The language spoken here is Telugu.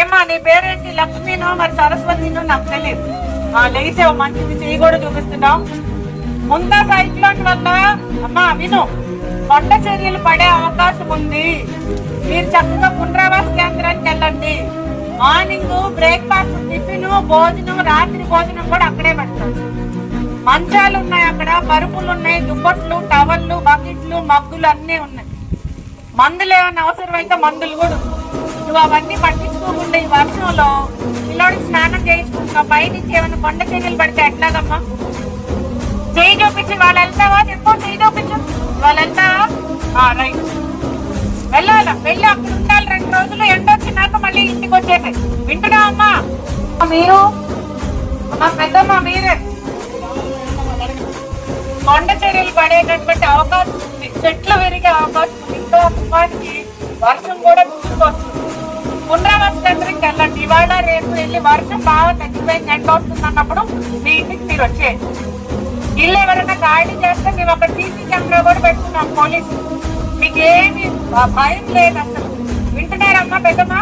ఏమ్మా నీ పేరేంటి? లక్ష్మీనో? మరి సరస్వతినో నాకు తెలియదు మా లేచావు మంచిది చెయ్యి కూడా చూపిస్తున్నావు. ముందా సైక్లోన్ వల్ల అమ్మా విను. కొండ చర్యలు పడే అవకాశం ఉంది. మీరు చక్కగా పునరావాస కేంద్రానికి వెళ్ళండి. మార్నింగ్ బ్రేక్ఫాస్ట్ టిఫిన్ భోజనం రాత్రి భోజనం కూడా అక్కడే పెడతారు మంచాలు ఉన్నాయి అక్కడ పరుపులు ఉన్నాయి దుప్పట్లు టవల్లు బకెట్లు మగ్గులు అన్నీ ఉన్నాయి. మందులు ఏమైనా అవసరమైతే మందులు కూడా ఉన్నాయి. నువ్వు అవన్నీ పట్టించుకోకుండా ఈ వర్షంలో పిల్లోడికి స్నానం చేయించుకుంటున్నావు. పైనుంచి ఏమైనా కొండ చర్యలు పడితే ఎట్లాగమ్మా? చేయి చూపించి వాళ్ళు వెళ్తావా? చెప్పు చేయి చూపించు. వాళ్ళు వెళ్తావా? రైట్. వెళ్ళాలా? వెళ్ళి అక్కడ ఉండాలి. రెండు రోజులు ఎండ వచ్చినాక మళ్ళీ ఇంటికి వచ్చేసి వింటున్నా అమ్మా? మీరు? అమ్మా పెద్దమ్మ మీరే. కొండ చర్యలు పడేటటువంటి అవకాశం ఉంది. చెట్లు విరిగే అవకాశం ఉంది. ఇంకా తుఫానికి వర్షం కూడా గుర్తుకొస్తుంది ఇవాళ రేపు వెళ్ళి వర్షం బాగా తగ్గిపోయింది. ఎండ వస్తుంది అన్నప్పుడు మీ ఇంటికి మీరు వచ్చేయండి. ఇల్లు ఎవరైనా గాడి చేస్తే మేము అక్కడ సీసీ కెమెరా కూడా పెట్టుకున్నాం పోలీసు మీకు ఏమి భయం లేదు అసలు. వింటున్నారమ్మా పెద్దమ్మా?